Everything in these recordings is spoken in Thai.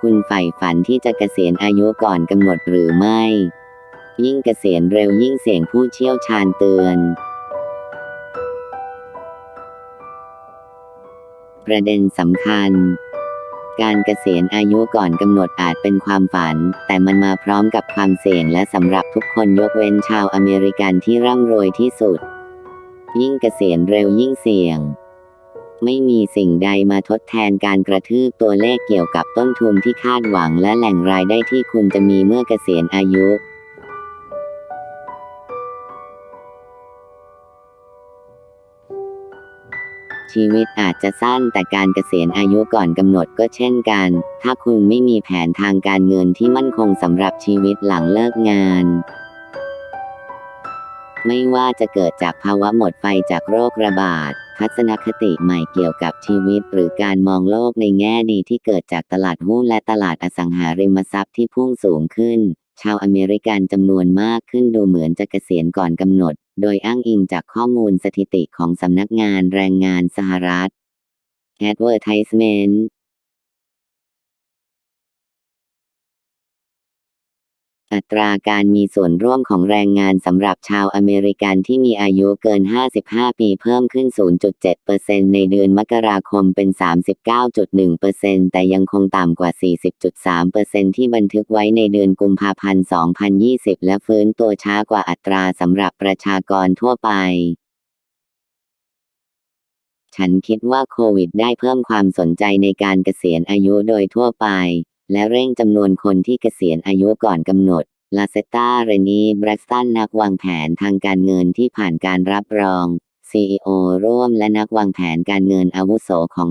คุณใฝ่ฝันที่จะเกษียณอายุก่อนกำหนดหรือไม่ ยิ่งเกษียณเร็วยิ่งเสี่ยงผู้เชี่ยวชาญเตือน ประเด็นสำคัญ การเกษียณอายุก่อนกำหนดอาจเป็นความฝัน แต่มันมาพร้อมกับความเสี่ยงและสำหรับทุกคนยกเว้นชาวอเมริกันที่ร่ำรวยที่สุด ยิ่งเกษียณเร็วยิ่งเสี่ยง ไม่มีสิ่งใดมาทดแทนการกระทืบตัวเลขเกี่ยวกับต้นทุนที่คาดหวังและแหล่งรายได้ที่คุณจะมีเมื่อเกษียณอายุชีวิตอาจจะสั้นแต่การเกษียณอายุก่อนกำหนดก็เช่นกัน ถ้าคุณไม่มีแผนทางการเงินที่มั่นคงสำหรับชีวิตหลังเลิกงาน ไม่ว่าจะเกิดจากภาวะหมดไฟจากโรคระบาด ทัศนคติใหม่เกี่ยวกับชีวิตหรือการมองโลกในแง่ดีที่เกิดจากตลาดหุ้นและตลาดอสังหาริมทรัพย์ที่พุ่งสูงขึ้น ชาวอเมริกันจำนวนมากขึ้นดูเหมือนจะเกษียณก่อนกำหนด โดยอ้างอิงจากข้อมูลสถิติของสำนักงานแรงงานสหรัฐ Advertisement อัตราการมีส่วนร่วมของแรงงานสำหรับชาวอเมริกันที่มีอายุเกิน 55 ปีเพิ่มขึ้น 0.7%ในเดือนมกราคมเป็น 39.1%แต่ยังคงต่ำกว่า 40.3%ที่บันทึกไว้ในเดือนกุมภาพันธ์ 2020 และฟื้นตัวช้ากว่าอัตราสำหรับประชากรทั่วไปฉันคิดว่าโควิดได้เพิ่มความสนใจในการเกษียณอายุโดยทั่วไป และเร่งจำนวนคนที่เกษียณอายุก่อนกำหนด ลาเซตาเรนีแบรกตันนักวางแผนทางการเงินที่ผ่านการรับรอง CEO ร่วมและนักวางแผนการเงินอาวุโสของ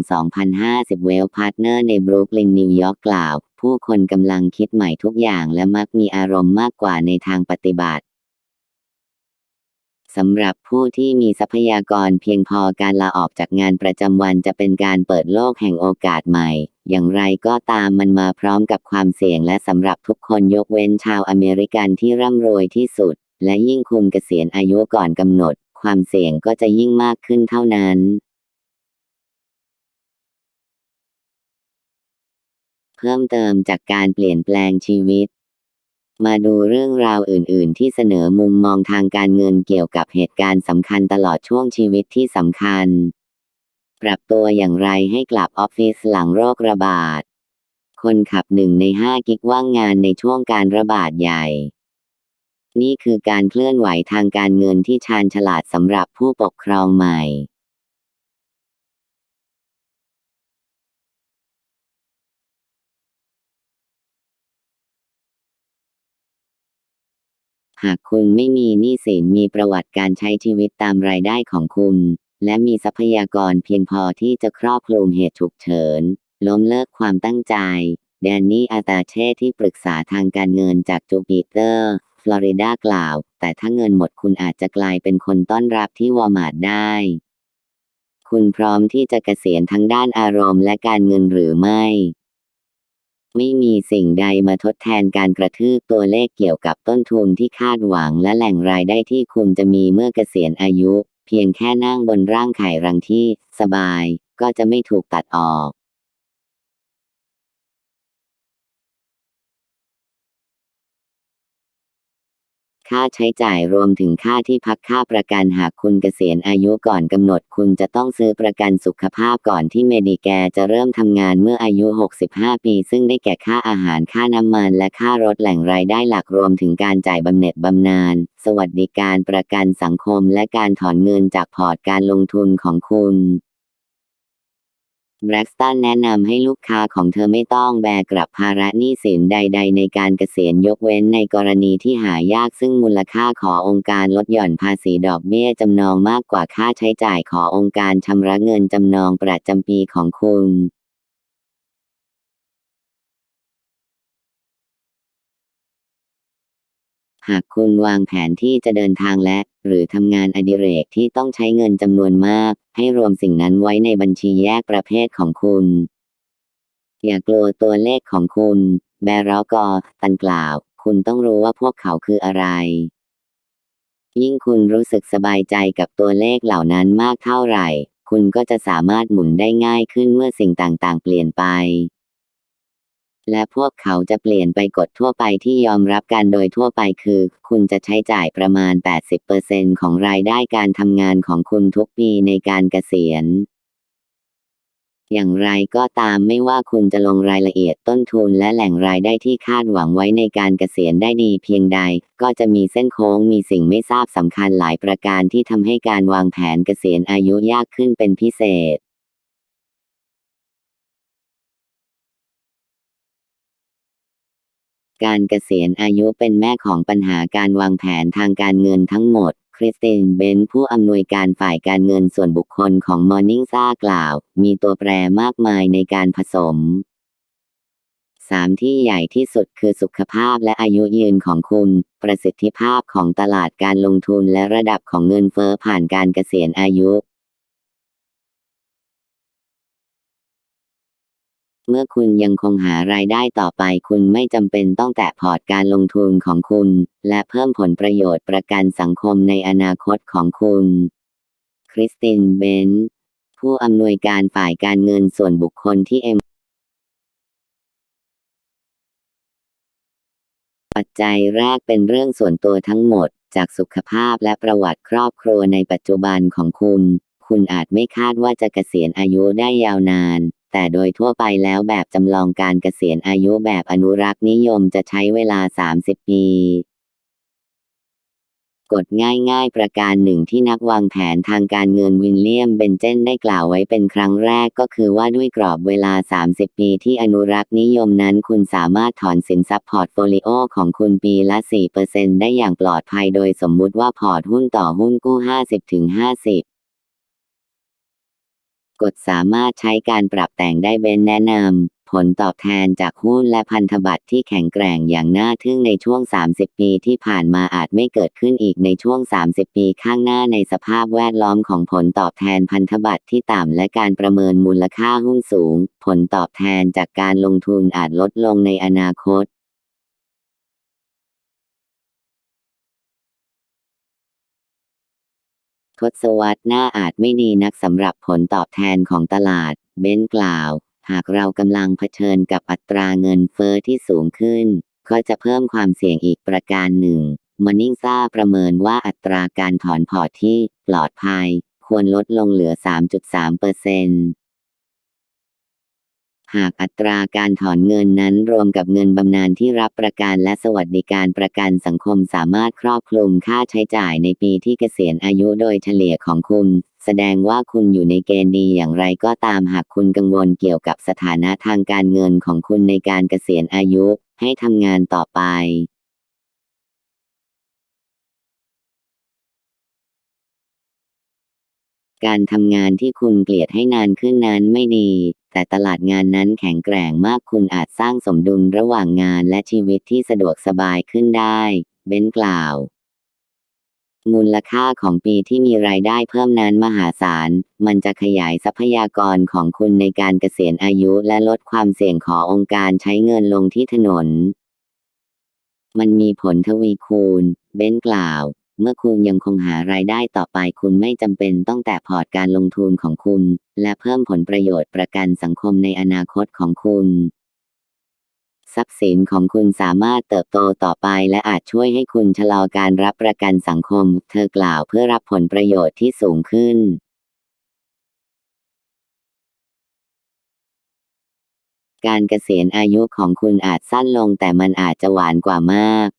2050 เวลพาร์ทเนอร์ในบรุกลินนิวยอร์กกล่าว ผู้คนกำลังคิดใหม่ทุกอย่างและมักมีอารมณ์มากกว่าในทางปฏิบัติสำหรับผู้ที่มีทรัพยากรเพียงพอการลาออกจากงานประจำวันจะเป็นการเปิดโลกแห่งโอกาสใหม่ อย่างไรก็ตามมันมาพร้อมกับความเสี่ยงและสำหรับทุกคนยกเว้นชาวอเมริกันที่ร่ำรวยที่สุด และยิ่งคุณเกษียณอายุก่อนกำหนด ความเสี่ยงก็จะยิ่งมากขึ้นเท่านั้น เพิ่มเติมจากการเปลี่ยนแปลงชีวิต มาดูเรื่องราวอื่น ๆ ที่เสนอมุมมองทางการเงินเกี่ยวกับเหตุการณ์สำคัญตลอดช่วงชีวิตที่สำคัญ ปรับตัวอย่างไรให้กลับออฟฟิศหลังโรคระบาด คนขับหนึ่งในห้ากิกว่างงานในช่วงการระบาดใหญ่ นี่คือการเคลื่อนไหวทางการเงินที่ชาญฉลาดสำหรับผู้ปกครองใหม่ หากคุณไม่มีหนี้สินมีประวัติการใช้ชีวิตตามรายได้ของคุณ และมีทรัพยากรเพียงพอที่จะครอบคลุมเหตุฉุกเฉิน ล้มเลิกความตั้งใจ แดนนี่อาตาเช่ที่ปรึกษาทางการเงินจากจูปิเตอร์ ฟลอริดากล่าว แต่ถ้าเงินหมดคุณอาจจะกลายเป็นคนต้อนรับที่วอร์มาร์ทได้ คุณพร้อมที่จะเกษียณทั้งด้านอารมณ์และการเงินหรือไม่ ไม่มีสิ่งใดมาทดแทนการกระทืบตัวเลขเกี่ยวกับต้นทุนที่คาดหวังและแหล่งรายได้ที่คุณจะมีเมื่อเกษียณอายุ เพียงแค่นั่งบนร่างไข่รังที่ สบาย ก็จะไม่ถูกตัดออก ค่าใช้จ่ายรวมถึงค่าที่พักค่าประกันหากคุณเกษียณอายุก่อนกำหนด คุณจะต้องซื้อประกันสุขภาพก่อนที่เมดิแกร์จะเริ่มทำงานเมื่ออายุ 65 ปี ซึ่งได้แก่ค่าอาหารค่าน้ำมันและค่ารถแหล่งรายได้หลักรวมถึงการจ่ายบำเหน็จบำนาญสวัสดิการประกันสังคมและการถอนเงินจากพอร์ตการลงทุนของคุณ แบร็กสตันแนะนำให้ลูกค้าของเธอไม่ต้องแบกรับภาระหนี้สินใด ๆ ในการเกษียณยกเว้นในกรณีที่หายากซึ่งมูลค่าขอองค์การลดหย่อนภาษีดอกเบี้ยจำนองมากกว่าค่าใช้จ่ายขอองค์การชำระเงินจำนองประจำปีของคุณหากคุณวางแผนที่จะเดินทางและ หรือทำงานอดิเรกที่ต้องใช้เงินจำนวนมาก ให้รวมสิ่งนั้นไว้ในบัญชีแยกประเภทของคุณ อย่ากลัวตัวเลขของคุณ แบรอกอตันกล่าว คุณต้องรู้ว่าพวกเขาคืออะไร ยิ่งคุณรู้สึกสบายใจกับตัวเลขเหล่านั้นมากเท่าไหร่ คุณก็จะสามารถหมุนได้ง่ายขึ้นเมื่อสิ่งต่างๆ เปลี่ยนไป และพวกเขาจะเปลี่ยนไปกฎทั่วไปที่ยอมรับกันโดยทั่วไปคือ คุณจะใช้จ่ายประมาณ 80%ของรายได้การทำงานของคุณทุกปีในการเกษียณ อย่างไรก็ตามไม่ว่าคุณจะลงรายละเอียดต้นทุนและแหล่งรายได้ที่คาดหวังไว้ในการเกษียณได้ดีเพียงใด ก็จะมีเส้นโค้งมีสิ่งไม่ทราบสำคัญหลายประการที่ทำให้การวางแผนเกษียณอายุยากขึ้นเป็นพิเศษ การเกษียณอายุเป็นแม่ของปัญหาการวางแผนทางการเงินทั้งหมด คริสตินเบนผู้อำนวยการฝ่ายการเงินส่วนบุคคลของ Morning ซ่ากล่าว มีตัวแปรมากมายในการผสมสามที่ใหญ่ที่สุดคือสุขภาพและอายุยืนของคุณ ประสิทธิภาพของตลาดการลงทุนและระดับของเงินเฟ้อผ่านการเกษียณอายุ เมื่อคุณยังคงหารายได้ต่อไป คุณไม่จำเป็นต้องแตะพอร์ตการลงทุนของคุณ และเพิ่มผลประโยชน์ประกันสังคมในอนาคตของคุณ คริสตินเบนผู้อำนวยการฝ่ายการเงินส่วนบุคคลที่เอ็มปัจจัยแรกเป็นเรื่องส่วนตัวทั้งหมด จากสุขภาพและประวัติครอบครัวในปัจจุบันของคุณ คุณอาจไม่คาดว่าจะเกษียณอายุได้ยาวนาน แต่โดยทั่วไปแล้วแบบจำลองการเกษียณอายุแบบอนุรักษ์นิยมจะใช้เวลา 30 ปี กฎง่ายๆ ประการหนึ่งที่นักวางแผนทางการเงินวินเลียมเบนเจนได้กล่าวไว้เป็นครั้งแรกก็คือว่าด้วยกรอบเวลา 30 ปีที่อนุรักษ์นิยมนั้นคุณสามารถถอนสินทรัพย์พอร์ตโฟลิโอของคุณปีละ 4%ได้อย่างปลอดภัยโดยสมมุติว่าพอร์ตหุ้นต่อหุ้นกู้ 50-50 กฎสามารถใช้การปรับแต่งได้เบนแนะนำผลตอบแทนจากหุ้นและพันธบัตรที่แข็งแกร่งอย่างน่าทึ่งในช่วง 30 ปีที่ผ่านมาอาจไม่เกิดขึ้นอีกในช่วง 30 ปีข้างหน้าในสภาพแวดล้อมของผลตอบแทนพันธบัตรที่ต่ำและการประเมินมูลค่าหุ้นสูง ผลตอบแทนจากการลงทุนอาจลดลงในอนาคต ทศวรรษหน้าอาจไม่ดีนักสำหรับผลตอบแทนของตลาด เบนกล่าว หากเรากำลังเผชิญกับอัตราเงินเฟอ้อที่สูงขึ้น ก็จะเพิ่มความเสี่ยงอีกประการหนึ่งมอนิ่งซ่าประเมินว่าอัตราการถอนพอร์ตที่ปลอดภัย ควรลดลงเหลือ 3.3เปอร์เซ็นต์ หากอัตราการถอนเงินนั้นรวมกับเงินบำนาญที่รับประกันและสวัสดิการประกันสังคมสามารถครอบคลุมค่าใช้จ่ายในปีที่เกษียณอายุโดยเฉลี่ยของคุณ แสดงว่าคุณอยู่ในเกณฑ์ดีอย่างไรก็ตามหากคุณกังวลเกี่ยวกับสถานะทางการเงินของคุณในการเกษียณอายุ ให้ทำงานต่อไปการทำงานที่คุณเกลียดให้นานขึ้นนั้นไม่ดี แต่ตลาดงานนั้นแข็งแกร่งมากคุณอาจสร้างสมดุลระหว่างงานและชีวิตที่สะดวกสบายขึ้นได้ เบนกล่าว มูลค่าของปีที่มีรายได้เพิ่มนั้นมหาศาล มันจะขยายทรัพยากรของคุณในการเกษียณอายุและลดความเสี่ยงขององค์การใช้เงินลงที่ถนน มันมีผลทวีคูณ เบนกล่าว เมื่อคุณยังคงหารายได้ต่อไปคุณไม่จำเป็นต้องแตะพอร์ตการลงทุนของคุณ และเพิ่มผลประโยชน์ประกันสังคมในอนาคตของคุณ ทรัพย์สินของคุณสามารถเติบโตต่อไปและอาจช่วยให้คุณชะลอการรับประกันสังคม เธอกล่าวเพื่อรับผลประโยชน์ที่สูงขึ้นการเกษียณอายุของคุณอาจสั้นลงแต่มันอาจจะหวานกว่ามาก